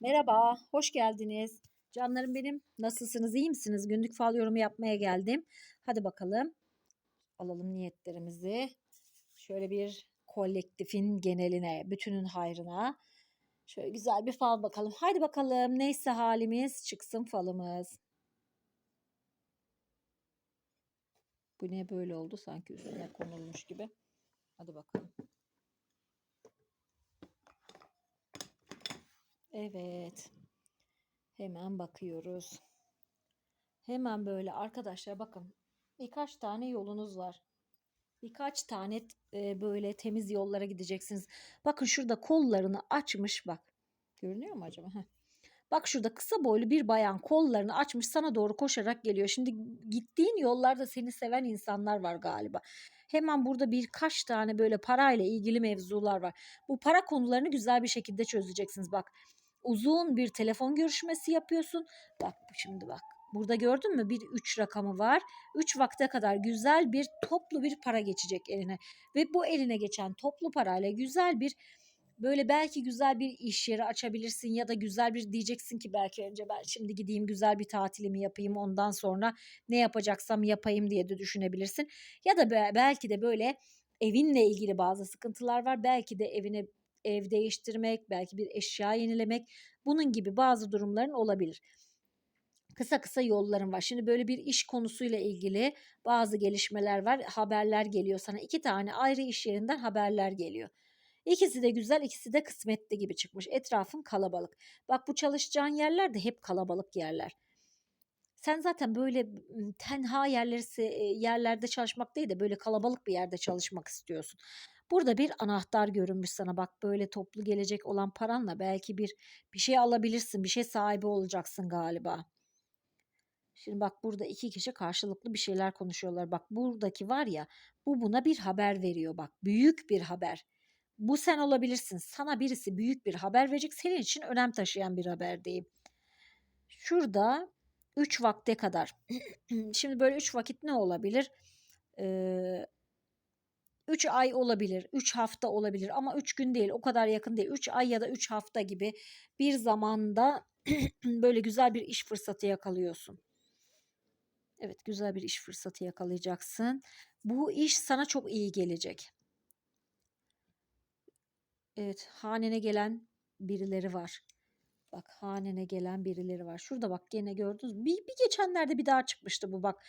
Merhaba, hoş geldiniz. Canlarım benim, nasılsınız, iyi misiniz? Günlük fal yorumu yapmaya geldim. Hadi bakalım, alalım niyetlerimizi. Şöyle bir kolektifin geneline, bütünün hayrına. Şöyle güzel bir fal bakalım. Haydi bakalım, neyse halimiz, çıksın falımız. Bu ne böyle oldu? Sanki üstüne konulmuş gibi. Hadi bakalım. Evet. Hemen bakıyoruz. Hemen böyle arkadaşlar bakın. Birkaç tane yolunuz var. Birkaç tane e, böyle temiz yollara gideceksiniz. Bakın şurada kollarını açmış bak. Görünüyor mu acaba? Heh. Bak şurada kısa boylu bir bayan kollarını açmış sana doğru koşarak geliyor. Şimdi gittiğin yollarda seni seven insanlar var galiba. Hemen burada birkaç tane böyle parayla ilgili mevzular var. Bu para konularını güzel bir şekilde çözeceksiniz. Bak uzun bir telefon görüşmesi yapıyorsun. Bak şimdi bak. Burada gördün mü bir 3 rakamı var. 3 vakte kadar güzel bir toplu bir para geçecek eline. Ve bu eline geçen toplu parayla güzel bir böyle belki güzel bir iş yeri açabilirsin ya da güzel bir diyeceksin ki belki önce ben şimdi gideyim güzel bir tatilimi yapayım ondan sonra ne yapacaksam yapayım diye de düşünebilirsin. Ya da belki de böyle evinle ilgili bazı sıkıntılar var. Belki de evine ev değiştirmek, belki bir eşya yenilemek bunun gibi bazı durumların olabilir. Kısa kısa yollarım var. Şimdi böyle bir iş konusuyla ilgili bazı gelişmeler var. Haberler geliyor sana. iki tane ayrı iş yerinden haberler geliyor. İkisi de güzel, ikisi de kısmetli gibi çıkmış. Etrafın kalabalık. Bak bu çalışacağın yerler de hep kalabalık yerler. Sen zaten böyle tenha yerleri yerlerde çalışmak değil de böyle kalabalık bir yerde çalışmak istiyorsun. Burada bir anahtar görünmüş sana. Bak böyle toplu gelecek olan paranla belki bir bir şey alabilirsin. Bir şey sahibi olacaksın galiba. Şimdi bak burada iki kişi karşılıklı bir şeyler konuşuyorlar. Bak buradaki var ya bu buna bir haber veriyor bak. Büyük bir haber. Bu sen olabilirsin. Sana birisi büyük bir haber verecek. Senin için önem taşıyan bir haber diyeyim. Şurada 3 vakte kadar. Şimdi böyle 3 vakit ne olabilir? Ee, 3 ay olabilir, 3 hafta olabilir ama 3 gün değil, o kadar yakın değil. 3 ay ya da 3 hafta gibi bir zamanda böyle güzel bir iş fırsatı yakalıyorsun. Evet, güzel bir iş fırsatı yakalayacaksın. Bu iş sana çok iyi gelecek. Evet, hanene gelen birileri var. Bak hanene gelen birileri var. Şurada bak gene gördünüz? Bir, bir geçenlerde bir daha çıkmıştı bu bak.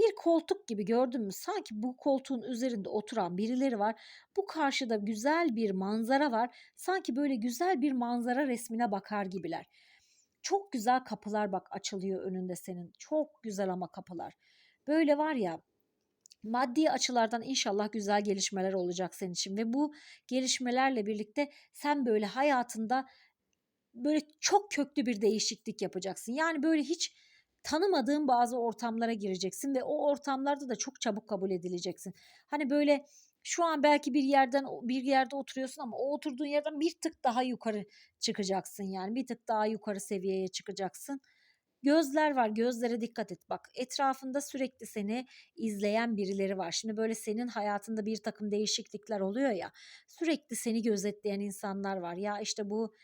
Bir koltuk gibi gördün mü? Sanki bu koltuğun üzerinde oturan birileri var. Bu karşıda güzel bir manzara var. Sanki böyle güzel bir manzara resmine bakar gibiler. Çok güzel kapılar bak açılıyor önünde senin. Çok güzel ama kapılar. Böyle var ya maddi açılardan inşallah güzel gelişmeler olacak senin için ve bu gelişmelerle birlikte sen böyle hayatında böyle çok köklü bir değişiklik yapacaksın. Yani böyle hiç tanımadığın bazı ortamlara gireceksin ve o ortamlarda da çok çabuk kabul edileceksin. Hani böyle şu an belki bir yerden bir yerde oturuyorsun ama o oturduğun yerden bir tık daha yukarı çıkacaksın yani bir tık daha yukarı seviyeye çıkacaksın. Gözler var gözlere dikkat et bak etrafında sürekli seni izleyen birileri var. Şimdi böyle senin hayatında bir takım değişiklikler oluyor ya sürekli seni gözetleyen insanlar var. Ya işte bu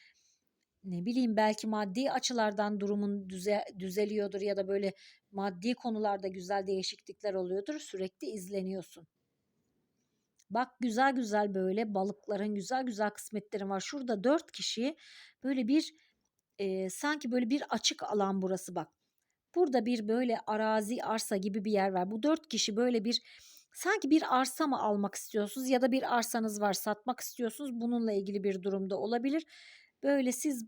ne bileyim belki maddi açılardan durumun düze, düzeliyordur ya da böyle maddi konularda güzel değişiklikler oluyordur. Sürekli izleniyorsun. Bak güzel güzel böyle balıkların güzel güzel kısmetlerin var. Şurada dört kişi böyle bir e, sanki böyle bir açık alan burası bak. Burada bir böyle arazi arsa gibi bir yer var. Bu dört kişi böyle bir sanki bir arsa mı almak istiyorsunuz ya da bir arsanız var satmak istiyorsunuz. Bununla ilgili bir durumda olabilir. Böyle siz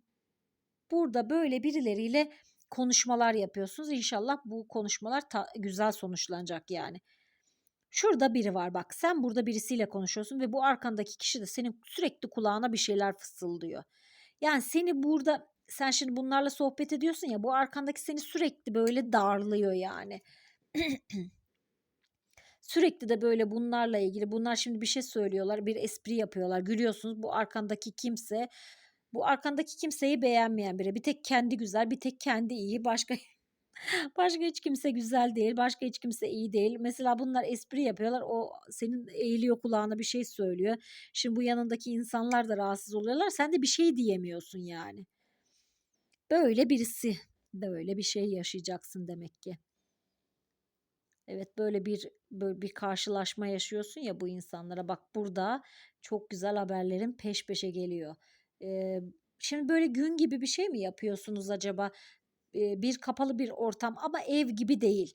burada böyle birileriyle konuşmalar yapıyorsunuz. İnşallah bu konuşmalar güzel sonuçlanacak yani. Şurada biri var bak sen burada birisiyle konuşuyorsun ve bu arkandaki kişi de senin sürekli kulağına bir şeyler fısıldıyor. Yani seni burada sen şimdi bunlarla sohbet ediyorsun ya bu arkandaki seni sürekli böyle darlıyor yani. sürekli de böyle bunlarla ilgili bunlar şimdi bir şey söylüyorlar bir espri yapıyorlar gülüyorsunuz bu arkandaki kimse bu arkandaki kimseyi beğenmeyen biri. Bir tek kendi güzel, bir tek kendi iyi. Başka başka hiç kimse güzel değil. Başka hiç kimse iyi değil. Mesela bunlar espri yapıyorlar. O senin eğiliyor kulağına bir şey söylüyor. Şimdi bu yanındaki insanlar da rahatsız oluyorlar. Sen de bir şey diyemiyorsun yani. Böyle birisi böyle bir şey yaşayacaksın demek ki. Evet böyle bir böyle bir karşılaşma yaşıyorsun ya bu insanlara. Bak burada çok güzel haberlerin peş peşe geliyor. Ee, şimdi böyle gün gibi bir şey mi yapıyorsunuz acaba? Ee, bir kapalı bir ortam ama ev gibi değil.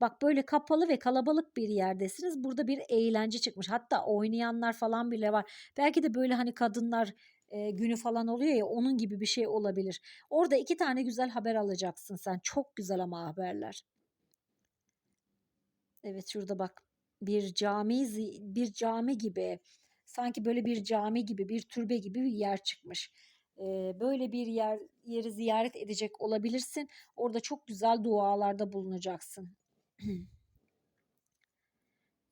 Bak böyle kapalı ve kalabalık bir yerdesiniz. Burada bir eğlence çıkmış. Hatta oynayanlar falan bile var. Belki de böyle hani kadınlar e, günü falan oluyor ya onun gibi bir şey olabilir. Orada iki tane güzel haber alacaksın sen. Çok güzel ama haberler. Evet şurada bak bir cami bir cami gibi sanki böyle bir cami gibi bir türbe gibi bir yer çıkmış. Ee, böyle bir yer yeri ziyaret edecek olabilirsin. Orada çok güzel dualarda bulunacaksın.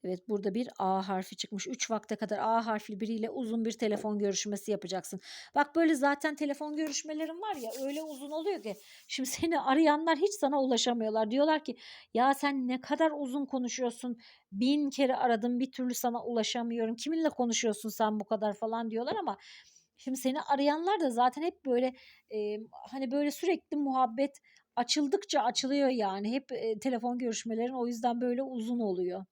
Evet burada bir A harfi çıkmış. 3 vakte kadar A harfli biriyle uzun bir telefon görüşmesi yapacaksın. Bak böyle zaten telefon görüşmelerin var ya öyle uzun oluyor ki. Şimdi seni arayanlar hiç sana ulaşamıyorlar. Diyorlar ki ya sen ne kadar uzun konuşuyorsun. Bin kere aradım bir türlü sana ulaşamıyorum. Kiminle konuşuyorsun sen bu kadar falan diyorlar ama şimdi seni arayanlar da zaten hep böyle e, hani böyle sürekli muhabbet açıldıkça açılıyor yani. Hep e, telefon görüşmelerin o yüzden böyle uzun oluyor.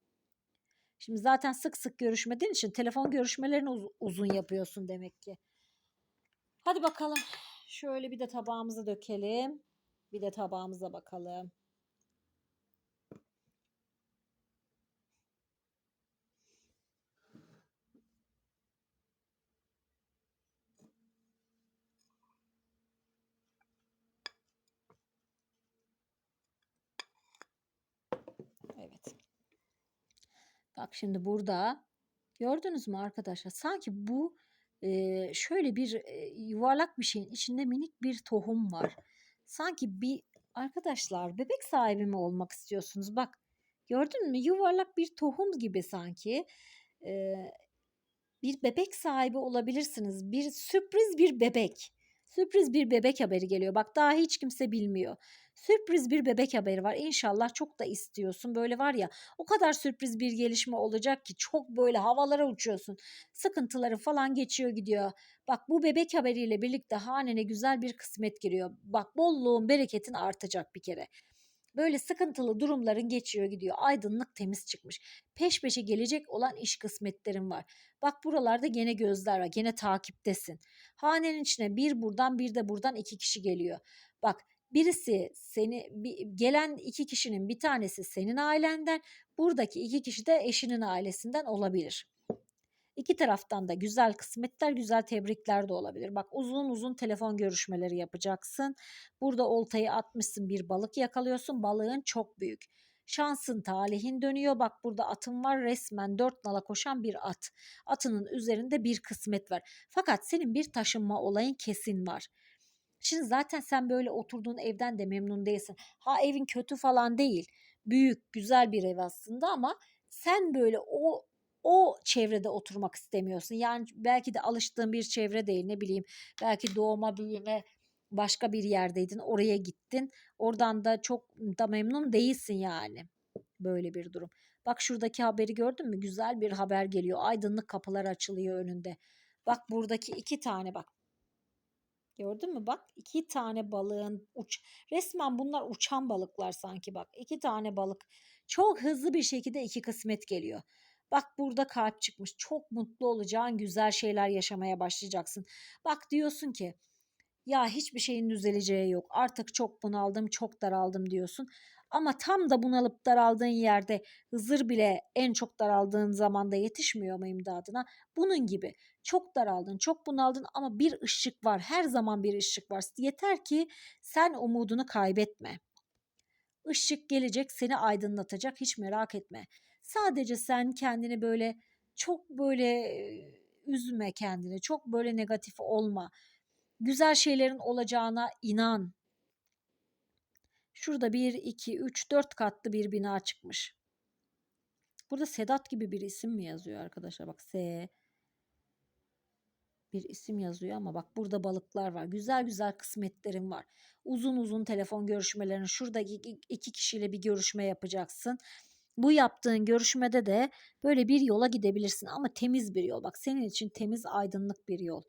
Şimdi zaten sık sık görüşmediğin için telefon görüşmelerini uz- uzun yapıyorsun demek ki. Hadi bakalım. Şöyle bir de tabağımızı dökelim. Bir de tabağımıza bakalım. Evet. Bak şimdi burada gördünüz mü arkadaşlar? Sanki bu e, şöyle bir e, yuvarlak bir şeyin içinde minik bir tohum var. Sanki bir arkadaşlar bebek sahibi mi olmak istiyorsunuz? Bak gördün mü? Yuvarlak bir tohum gibi sanki. E, bir bebek sahibi olabilirsiniz. Bir sürpriz bir bebek. Sürpriz bir bebek haberi geliyor. Bak daha hiç kimse bilmiyor. Sürpriz bir bebek haberi var. İnşallah çok da istiyorsun. Böyle var ya o kadar sürpriz bir gelişme olacak ki çok böyle havalara uçuyorsun. Sıkıntıları falan geçiyor gidiyor. Bak bu bebek haberiyle birlikte hanene güzel bir kısmet giriyor. Bak bolluğun bereketin artacak bir kere. Böyle sıkıntılı durumların geçiyor gidiyor. Aydınlık temiz çıkmış. Peş peşe gelecek olan iş kısmetlerin var. Bak buralarda gene gözler var. Gene takiptesin. Hanenin içine bir buradan bir de buradan iki kişi geliyor. Bak birisi seni gelen iki kişinin bir tanesi senin ailenden, buradaki iki kişi de eşinin ailesinden olabilir. İki taraftan da güzel kısmetler, güzel tebrikler de olabilir. Bak uzun uzun telefon görüşmeleri yapacaksın. Burada oltayı atmışsın bir balık yakalıyorsun. Balığın çok büyük. Şansın talihin dönüyor. Bak burada atın var resmen dört nala koşan bir at. Atının üzerinde bir kısmet var. Fakat senin bir taşınma olayın kesin var. Şimdi zaten sen böyle oturduğun evden de memnun değilsin. Ha evin kötü falan değil. Büyük, güzel bir ev aslında ama sen böyle o o çevrede oturmak istemiyorsun. Yani belki de alıştığın bir çevre değil ne bileyim. Belki doğma büyüme başka bir yerdeydin. Oraya gittin. Oradan da çok da memnun değilsin yani. Böyle bir durum. Bak şuradaki haberi gördün mü? Güzel bir haber geliyor. Aydınlık kapılar açılıyor önünde. Bak buradaki iki tane bak. Gördün mü bak iki tane balığın uç resmen bunlar uçan balıklar sanki bak iki tane balık çok hızlı bir şekilde iki kısmet geliyor. Bak burada kalp çıkmış çok mutlu olacağın güzel şeyler yaşamaya başlayacaksın. Bak diyorsun ki ya hiçbir şeyin düzeleceği yok artık çok bunaldım çok daraldım diyorsun. Ama tam da bunalıp daraldığın yerde Hızır bile en çok daraldığın zamanda yetişmiyor mu imdadına? Bunun gibi çok daraldın, çok bunaldın ama bir ışık var. Her zaman bir ışık var. Yeter ki sen umudunu kaybetme. Işık gelecek, seni aydınlatacak. Hiç merak etme. Sadece sen kendini böyle çok böyle üzme kendini. Çok böyle negatif olma. Güzel şeylerin olacağına inan. Şurada 1, 2, 3, 4 katlı bir bina çıkmış. Burada Sedat gibi bir isim mi yazıyor arkadaşlar? Bak S, bir isim yazıyor ama bak burada balıklar var. Güzel güzel kısmetlerin var. Uzun uzun telefon görüşmelerini şurada iki kişiyle bir görüşme yapacaksın. Bu yaptığın görüşmede de böyle bir yola gidebilirsin ama temiz bir yol. Bak senin için temiz aydınlık bir yol.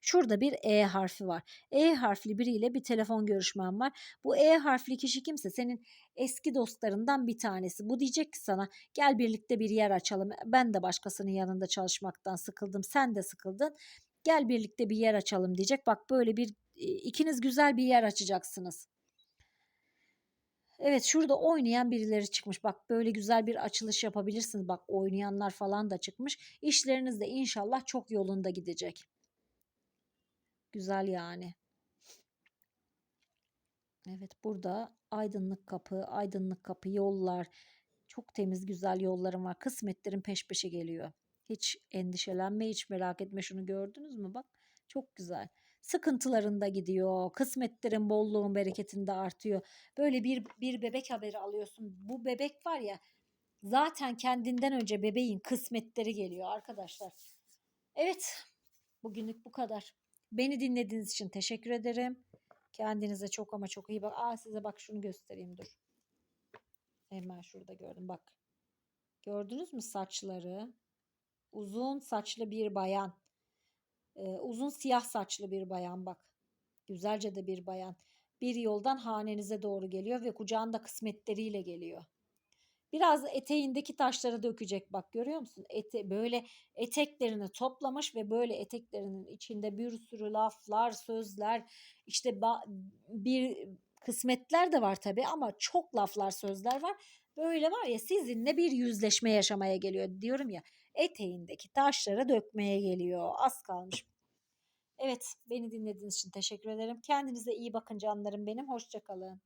Şurada bir E harfi var. E harfli biriyle bir telefon görüşmen var. Bu E harfli kişi kimse senin eski dostlarından bir tanesi. Bu diyecek ki sana gel birlikte bir yer açalım. Ben de başkasının yanında çalışmaktan sıkıldım. Sen de sıkıldın. Gel birlikte bir yer açalım diyecek. Bak böyle bir e, ikiniz güzel bir yer açacaksınız. Evet şurada oynayan birileri çıkmış. Bak böyle güzel bir açılış yapabilirsiniz. Bak oynayanlar falan da çıkmış. İşleriniz de inşallah çok yolunda gidecek. Güzel yani. Evet burada aydınlık kapı, aydınlık kapı, yollar. Çok temiz güzel yollarım var. Kısmetlerin peş peşe geliyor. Hiç endişelenme, hiç merak etme. Şunu gördünüz mü? Bak çok güzel. Sıkıntılarında gidiyor. Kısmetlerin bolluğun bereketinde artıyor. Böyle bir bir bebek haberi alıyorsun. Bu bebek var ya zaten kendinden önce bebeğin kısmetleri geliyor arkadaşlar. Evet bugünlük bu kadar. Beni dinlediğiniz için teşekkür ederim. Kendinize çok ama çok iyi bak. Aa size bak şunu göstereyim dur. Hemen şurada gördüm bak. Gördünüz mü saçları? Uzun saçlı bir bayan. Ee, uzun siyah saçlı bir bayan bak. Güzelce de bir bayan. Bir yoldan hanenize doğru geliyor ve kucağında kısmetleriyle geliyor. Biraz eteğindeki taşları dökecek bak görüyor musun? Ete, böyle eteklerini toplamış ve böyle eteklerinin içinde bir sürü laflar, sözler, işte bir kısmetler de var tabii ama çok laflar, sözler var. Böyle var ya sizinle bir yüzleşme yaşamaya geliyor diyorum ya. Eteğindeki taşları dökmeye geliyor. Az kalmış. Evet, beni dinlediğiniz için teşekkür ederim. Kendinize iyi bakın canlarım benim. Hoşça kalın.